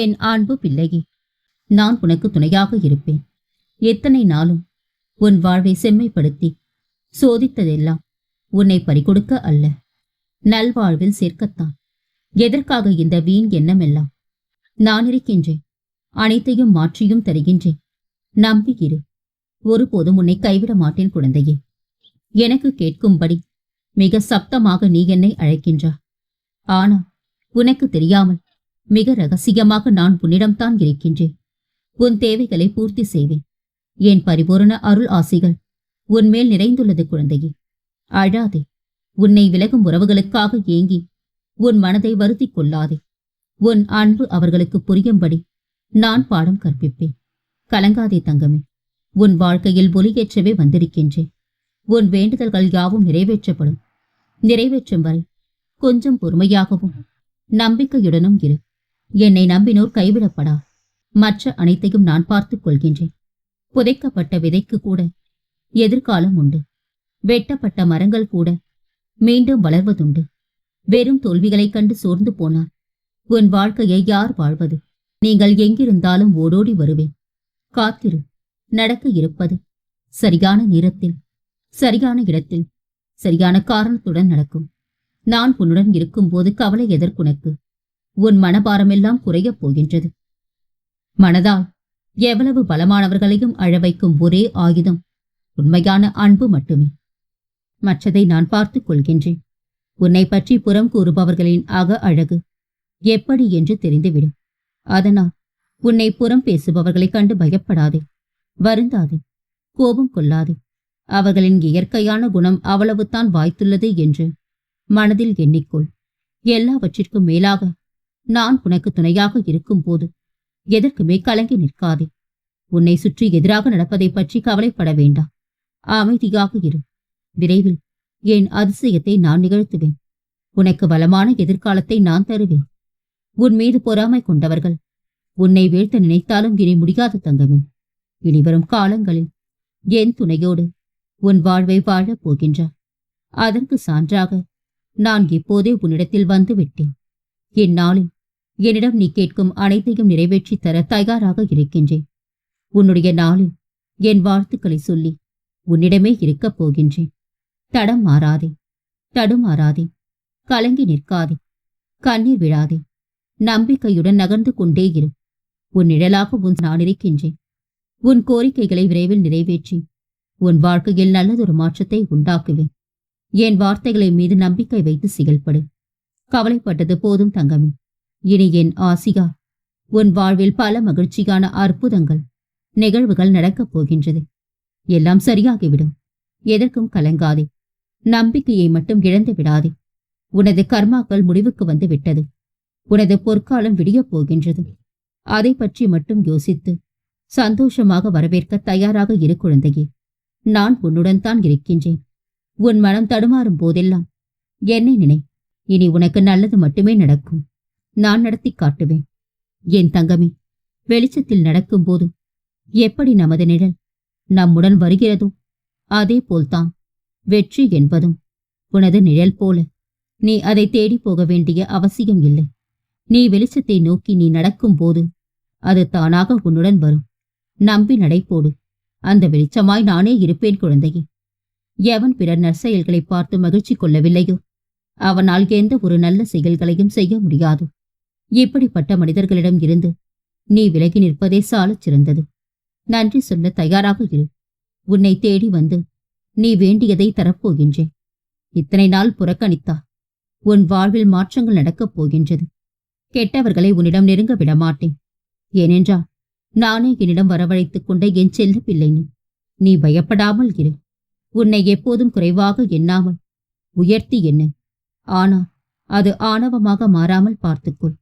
என் அன்பு பிள்ளையே? நான் உனக்கு துணையாக இருப்பேன். எத்தனை நாளும் உன் வாழ்வை செம்மைப்படுத்தி சோதித்ததெல்லாம் உன்னை பறிகொடுக்க அல்ல. நல்வாழ்வில் சேர்க்கத்தான். எதற்காக இந்த வீண் எண்ணமெல்லாம்? நான் இருக்கின்றேன். அனைத்தையும் மாற்றியும் தருகின்றேன். நம்பியிரு ஒருபோதும் உன்னை கைவிட மாட்டேன் குழந்தையே. எனக்கு கேட்கும்படி மிக சப்தமாக நீ என்னை அழைக்கின்றா ஆனா உனக்கு தெரியாமல் மிக ரகசியமாக நான் உன்னிடம்தான் இருக்கின்றேன். உன் தேவைகளை பூர்த்தி செய்வேன். என் பரிபூரண அருள் ஆசைகள் உன்மேல் நிறைந்துள்ளது குழந்தையே. அழாதே. உன்னை விலகும் உறவுகளுக்காக ஏங்கி உன் மனதை வருத்திக் கொள்ளாதே. உன் அன்பு அவர்களுக்கு புரியும்படி நான் பாடம் கற்பிப்பேன். கலங்காதே தங்கமே. உன் வாழ்க்கையில் ஒலியேற்றவே வந்திருக்கின்றேன். உன் வேண்டுதல்கள் யாவும் நிறைவேற்றப்படும். நிறைவேற்றும் வரை கொஞ்சம் பொறுமையாகவும் நம்பிக்கையுடனும் இரு. என்னை நம்பினோர் கைவிடப்படா. மற்ற அனைத்தையும் நான் பார்த்துக் கொள்கின்றேன். புதைக்கப்பட்ட விதைக்கு கூட எதிர்காலம் உண்டு. வெட்டப்பட்ட மரங்கள் கூட மீண்டும் வளர்வதுண்டு. வெறும் தோல்விகளைக் கண்டு சோர்ந்து போனார். உன் வாழ்க்கையை யார் வாழ்வது? நீங்கள் எங்கிருந்தாலும் ஓடோடி வருவேன். காத்திரு. நடக்க இருப்பது சரியான நேரத்தில் சரியான இடத்தில் சரியான காரணத்துடன் நடக்கும். நான் உன்னுடன் இருக்கும்போது கவலை எதற்குனக்கு? உன் மனபாரமெல்லாம் குறையப் போகின்றது. மனதால் எவ்வளவு பலமானவர்களையும் அழவைக்கும் ஒரே ஆயுதம் உண்மையான அன்பு மட்டுமே. மற்றதை நான் பார்த்துக் கொள்கின்றேன். உன்னை பற்றி புறம் கூறுபவர்களின் அக அழகு எப்படி என்று தெரிந்துவிடும் அதனால் உன்னை புறம் பேசுபவர்களைக் கண்டு பயப்படாதே. வருந்தாதே. கோபம் கொள்ளாதே. அவர்களின் இயற்கையான குணம் அவ்வளவுதான் வாய்த்துள்ளது என்று மனதில் எண்ணிக்கொள். எல்லாவற்றிற்கும் மேலாக நான் உனக்கு துணையாக இருக்கும்போது எதற்குமே கலங்கி நிற்காதே? உன்னை சுற்றி எதிராக நடப்பதைப் பற்றி கவலைப்பட வேண்டாம். அமைதியாக இரு. விரைவில் என் அதிசயத்தை நான் நிகழ்த்துவேன். உனக்கு வளமான எதிர்காலத்தை நான் தருவேன். உன் மீது பொறாமை கொண்டவர்கள் உன்னை வீழ்த்த நினைத்தாலும் இனி முடியாது தங்கமே. இனிவரும் காலங்களில் என் துணையோடு உன் வாழ்வை வாழப் போகின்றார் அதற்கு சான்றாக நான் இப்போதே உன்னிடத்தில் வந்து விட்டேன் இந்நாளில் என்னிடம் நீ கேட்கும் அனைத்தையும் நிறைவேற்றித் தர தயாராக இருக்கின்றேன். உன்னுடைய நாளில் என் வாழ்த்துக்களை சொல்லி உன்னிடமே இருக்கப் போகின்றேன். தடம் மாறாதே தடுமாறாதே கலங்கி நிற்காதே கண்ணீர் விழாதே நம்பிக்கையுடன் நகர்ந்து கொண்டே இரு. உன் நிழலாக உன் நான் இருக்கின்றேன். உன் கோரிக்கைகளை விரைவில் நிறைவேற்றி உன் வாழ்க்கையில் நல்லதொரு மாற்றத்தை உண்டாக்குவேன். என் வார்த்தைகளை மீது நம்பிக்கை வைத்து செயல்படு. கவலைப்பட்டது போதும் தங்கமே. இனி என் ஆசிகா உன் வாழ்வில் பல மகிழ்ச்சியான அற்புதங்கள் நிகழ்வுகள் நடக்கப் போகின்றது. எல்லாம் சரியாகிவிடும். எதற்கும் கலங்காதே. நம்பிக்கையை மட்டும் இழந்து விடாதே. உனது கர்மாக்கள் முடிவுக்கு வந்து விட்டது. உனது பொற்காலம் விடியப் போகின்றது. அதை பற்றி மட்டும் யோசித்து சந்தோஷமாக வரவேற்க தயாராக இரு குழந்தையே. நான் உன்னுடன் தான் இருக்கின்றேன். உன் மனம் தடுமாறும் போதெல்லாம் என்னை நினை இனி உனக்கு நல்லது மட்டுமே நடக்கும். நான் நடத்தி காட்டுவேன். என் தங்கமே வெளிச்சத்தில் நடக்கும்போது எப்படி நமது நிழல் நம்முடன் வருகிறதோ அதே போல்தான் வெற்றி என்பதும் உனது நிழல் போல. நீ அதை தேடி போக வேண்டிய அவசியம் இல்லை. நீ வெளிச்சத்தை நோக்கி நீ நடக்கும்போது அது தானாக உன்னுடன் வரும். நம்பி நடைபோடு. அந்த வெளிச்சமாய் நானே இருப்பேன் குழந்தையே. எவன் பிறர் நற்செயல்களை பார்த்து மகிழ்ச்சி கொள்ளவில்லையோ? அவனால் எந்த ஒரு நல்ல செயல்களையும் செய்ய முடியாது. இப்படிப்பட்ட மனிதர்களிடம் இருந்து நீ விலகி நிற்பதே சாலச் சிறந்தது. நன்றி சொல்ல தயாராக இரு. உன்னை தேடி வந்து நீ வேண்டியதை தரப்போகின்றேன். இத்தனை நாள் புறக்கணித்தா உன் வாழ்வில் மாற்றங்கள் நடக்கப் போகின்றது. கெட்டவர்களை உன்னிடம் நெருங்க விடமாட்டேன் ஏனென்றால் நானே என்னிடம் வரவழைத்துக் கொண்ட என் செல்ல பிள்ளைனு நீ பயப்படாமல் இரு. உன்னை எப்போதும் குறைவாக எண்ணாமல் உயர்த்தி என்ன ஆனா அது ஆணவமாக மாறாமல் பார்த்துக்கொள்.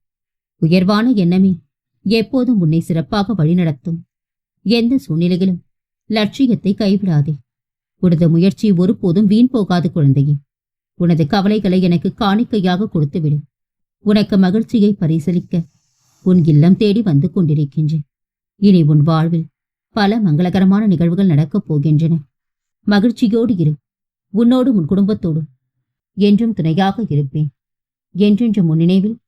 உயர்வான எண்ணமே எப்போதும் உன்னை சிறப்பாக வழிநடத்தும். எந்த சூழ்நிலையிலும் லட்சியத்தை கைவிடாதே. உனது முயற்சி ஒருபோதும் வீண் போகாது குழந்தையே. உனது கவலைகளை எனக்கு காணிக்கையாக கொடுத்துவிடு. உனக்கு மகிழ்ச்சியை பரிசலிக்க உன் இல்லம் தேடி வந்து கொண்டிருக்கின்றேன். இனி உன் வாழ்வில் பல மங்களகரமான நிகழ்வுகள் நடக்கப் போகின்றன. மகிழ்ச்சியோடு இரு. உன்னோடும் உன் குடும்பத்தோடும். என்றும் துணையாக இருப்பேன். என்றென்று முன்னினைவில் நினைவில்